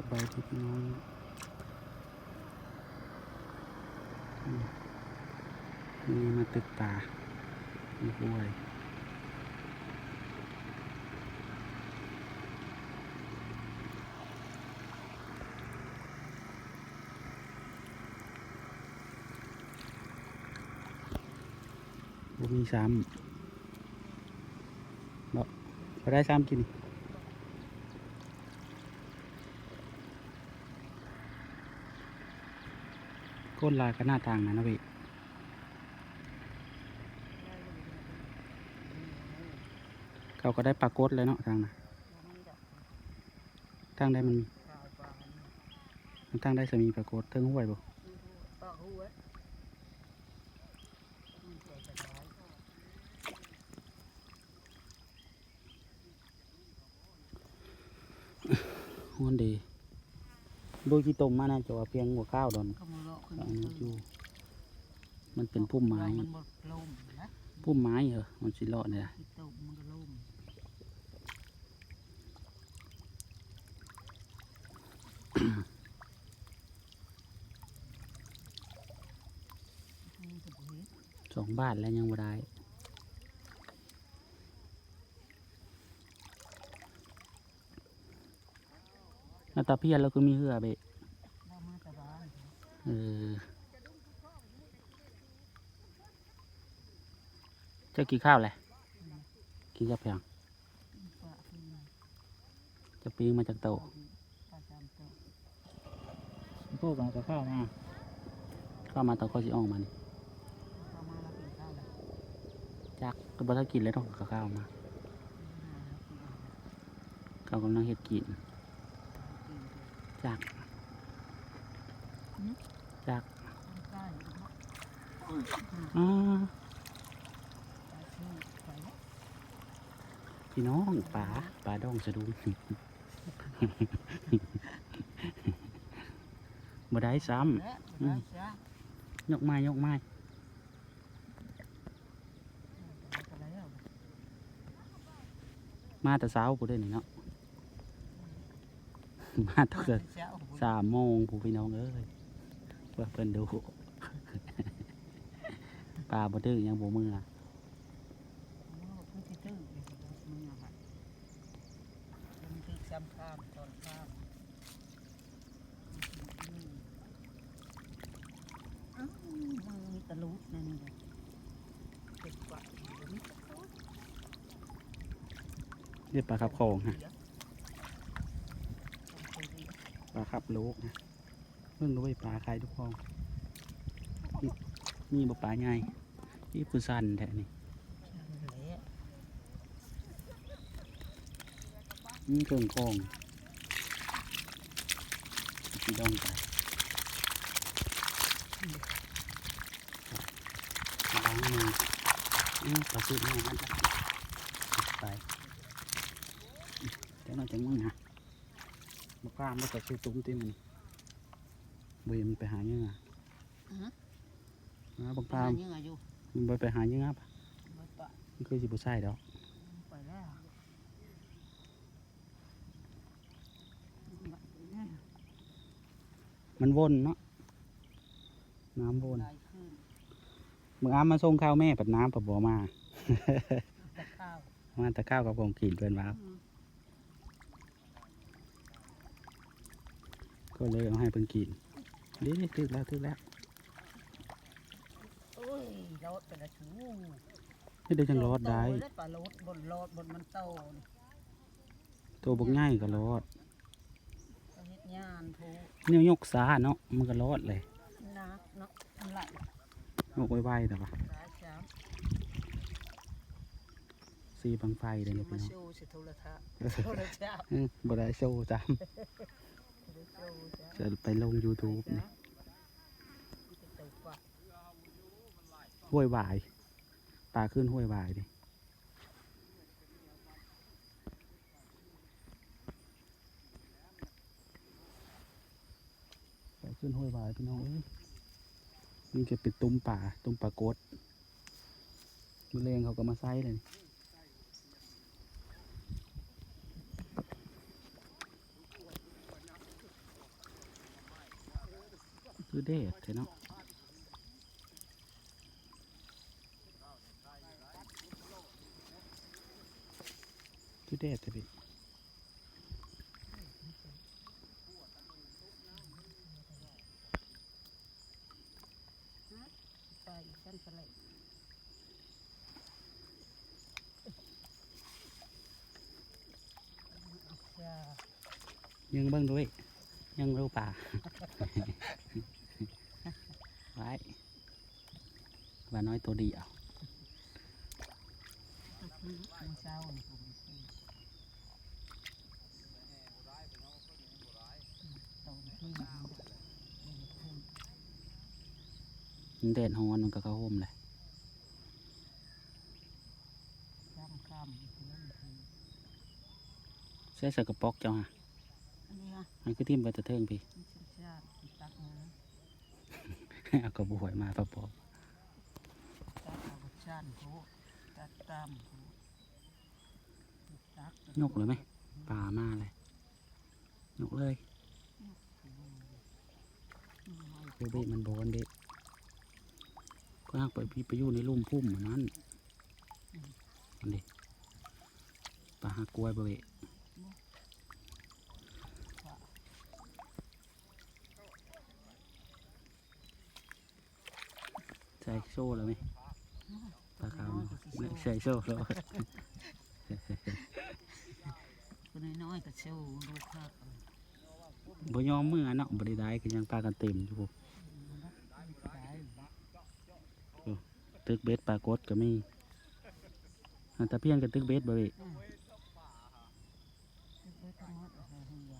สบายดีพี่น้องมนี่มาตึกตาอีกด้วยบ่มีซ้ำเนาะพอได้ซ้ำกิน ก้นลายก็หน้าทางนะนะพี่เขาก็ได้ปลากดเลยเนาะทางนะทางได้มันมันทางได้สมีปลากดเทิงห้วยบ่ฮอนดี ดูกี่ต้มมานะจะว่าเพียงหัวข้าวดอนก็มาเลาะขึ้นอันนี้อยู่มันเป็นพุ่มไม้มันบ่ล่มนะพุ่มไม้เหรอมันสิเลาะเนี่ยที่ตกมันก็ล่มนี่ก็บ่เฮ็ดสองบาทแล้วยังบ่ได้แล้ว ตาเพียนเราก็มีเหือเบะเรามาแต่บ้านเออเจะกี่ข้าวแหละกินกับเพียงฝากขึ้นมาจะปีงมาจากโตะประจำโต๊ะพวกมันก็ข้าวมาข้าวมาตอนเขาสิออกมานี่เข้ามาแล้วกินข้าวแล้วจักก็บ่ถ้ากินเลยต้องกับข้าวมาเขากำลังเฮ็ดกิน จักจักใกล้อ่าชื่อไปแล้วพี่น้องป่าป่าดองสะดุ้งบ่ได้ซ้และได้จ้ะำยกไม้ยกไม้ก็แล้วมาแต่เช้าผู้ได้นี่เนาะ มาตั้งแต่เช้าสามโมงผู้พี่น้องเอ้ยเพื่อเพิ่นดูป่าบ่ดื้อยังบ่มือคือสิตื้อมึงอะค่ะมันคือซ้ำข้ามตอนข้ามอ้าวมือมีตะลุดนั่นเลยเป็นกว่าอยู่นี่เรียกปลาขับโคงฮะปลาขับ โลกนะเพิ่งรู้ว่าปลาใครทุกคนนี่บ่ปลาใหญ่นี่คือสั้นแท้นี่นี่เครื่องกองพี่ดองไปล้างมืออือปลาสุดนี่มันจะไปเดี๋ยวเราจะมึงนะ บ่กล้าบ่ใส่ตุ้มติมันบ่ยมันไปหาเนื้อนะบ่กล้ายังไงอยู่มันบ่ไปหาเนื้อปะไม่ปะมันคือสิบ่ใช่ดอกไปแล้วมันวนเนาะน้ำวนได้ขึ้นมึงอ้ามาส่งข้าวแม่ปัดน้ำปัดบ่มาแต่ข้าวมาแต่ข้าวกับของกินเพิ่นว่า ก็เลยเอาให้เพิ่นกินนี่นี่ถึกแล้วถึกแล้วโอ้ยรถเป็นอะไรชูนี่ได้จังรอดได้แล้วปลารถบนรถบนมันโตนี่ตัวบ่ง่ายก็รอดก็เฮ็ดงานผูเนี่วยกสาเนาะมันก็รอดเลยนักเนาะมันไหลยกไวๆแต่ว่าร้ายช้ำสีบังไฟเลยเนี่ยมาพี่น้องโชว์สิโทรทัศน์โทรศัพท์อืมบ่ได้โชว์จ้ะโทรศัพท์ จะไปลง YouTube นี่ห้วยหวายปลาขึ้นห้วยหวายดิปลาขึ้นห้วยหวายพี่น้องเอ้ยมันจะเป็นตุ้มป่าตุ้มปลากดมือเลงเขาก็มาไซเลย คือเด็ดเถอะเนาะคือเด็ดเถอะพี่ไปกันสลัดจ้ายังเบิ้งด้วย ยังรู้ป่า ไว้ว่าน้อยตัวเดียวมื้อเช้านี่ผมตอนที่มันมันแดดฮ้อนมันก็เข้าห่มเลยข้ามข้ามอีกแล้วมันคือใส่ใส่กระป๋อกเจ้าฮะอันนี้ฮะมันคือทิ่มไปแตะเทิงพี่ มันชาติชาติตักเนื้อ เอากระบวยมาปะปอกตักเอารสชาติโคตักตามโคตักยกเลยไหมปลามาเลยยกเลยโบเบมันบอนเด็กก็หักไปพี่ไปอยู่ในลุ่มพุ่มเหมือนนั้นอันนี้ปลาหักกล้วยโบเใส่โซ่แล้วไหมปลาขาวเนี่ยใส่โซ่แล้วคนน้อยๆก็เชี่ยวลูกครับบ่ยอมมือเนาะบ่ได้ได้ก็ยังปลากันเต็มอยู่พุ่นได้ตึกเบ็ดปลากดก็มีอันตะเพียนกับตึกเบ็ดบ่เว้ยอืมเพื่อทั้งหมดอะไรเฮีย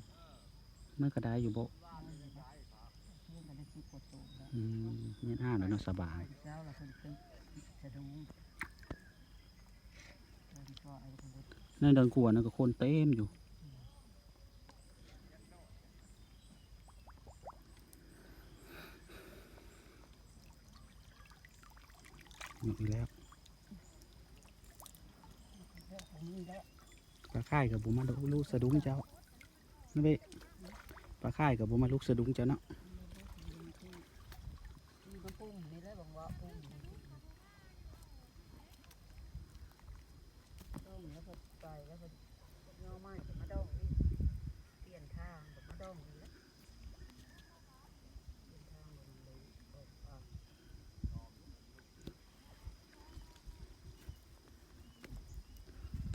มันก็ได้อยู่บ่ เม็ดห้าหรือนสบายนั่นเดินกลัวนั่นก็คนเต็มอยู่หมดแล้วปลาค่ายกับบุมาลูกสะดุ้งเจ้านั่นไปปลาค่ายกับบุมาลูกสะดุ้งเจ้าเนาะ มีน้ำปุ้งนี่แหละบอกว่าปุ้งนี่ต้องแล้วก็ไปแล้วก็ย่อไม้ก็มาดองนี่เปลี่ยนทางก็มาดองนี่แหละเปลี่ยนทางมันเลยออกปาก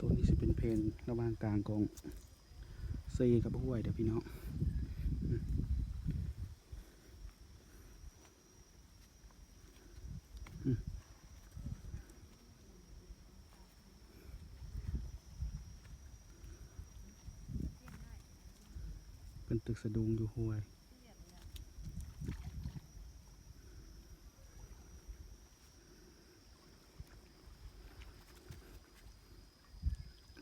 ตัวนี้จะเป็นเพนระหว่างกลางกองซีกับห้วยเดี๋ยวพี่น้องเป็นตึกสะดุงอยู่ห้วย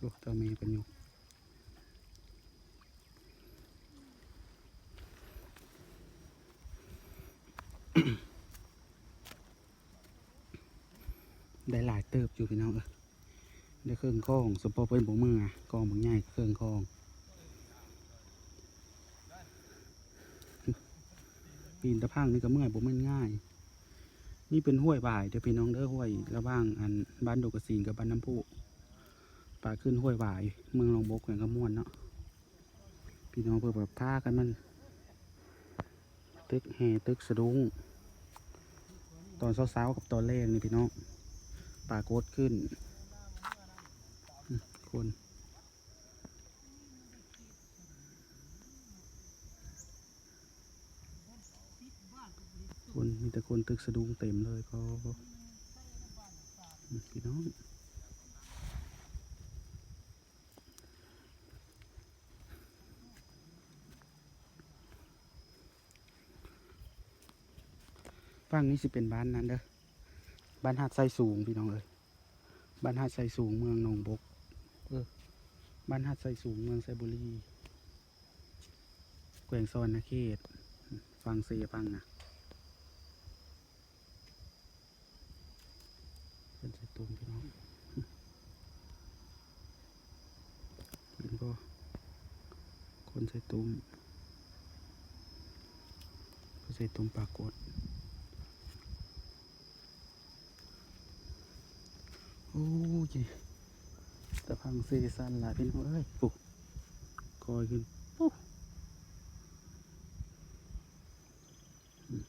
ลู กเจ้าเมย์เป็นอยู่ได้หลายเติบอยู่พี่น้องเออได้เครื่องคล้องสปอเป็นบุมือกองบางใหญ่เครื่องคล้องปีนตะพังนี่ก็เมื่อยบ่แม่นง่าย นี่เป็นห้วยบ่ายเดี๋ยวพี่น้องเด้อห้วยระว่างอันบ้านดกกระสีนกับบ้านน้ำพุ ปลาขึ้นห้วยหวาย เมืองหลองบกแข่งขมวนเนาะพี่น้องเพื่อแบบพากันมัน ตึกแห่ตึกสะดุ้งตอนเช้าๆกับตอนแรกนี่พี่น้องปลาโกดขึ้น คนคนมีแต่คนตึกสะดุ้งเต็มเลยก็อืมพี่น้อง ฝั่งนี้สิเป็นบ้านนั้นเด้อบ้านหาดไซสูงพี่น้องเอ้ยบ้านหาดไซสูงเมืองหนองบกเออบ้านหาดไซสูงเมืองไซบุรีแกวงซอนนะเขตฟังเสียฟังนะเป็นใส่ตุ่มพี่น้องเป็นก็คนใส่ตุ่มเพิ่ใส่ตุ่มปลากด อ้ยตะพังเซซันละพี่น้องเอ้ยปุ๊กอยขึ้นปุ๊อืม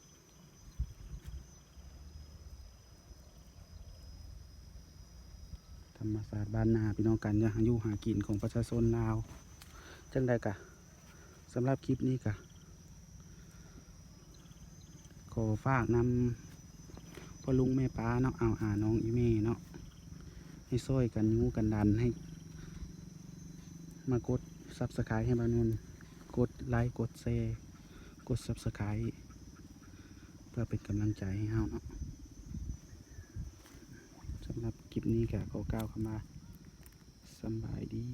ธรรมศาสตร์บ้านนาพี่น้องกันอย่าหาอยู่หากินของประชาชนลาว จังใดกะสำหรับคลิปนี้กะขอฝากนำพ่อลุงแม่ป้าเนาะเอาหาน้องอีเม่เนาะ ให้ซ้อยกันยูกันดันให้ มากดซับสไครต์ให้บานนกดไลค์กดแชร์กดซับสไครต์เพื่อเป็นกำลังใจให้เฮาเนาะสำหรับคลิปนี้ก็ขอกล่าวคำว่าสบายดี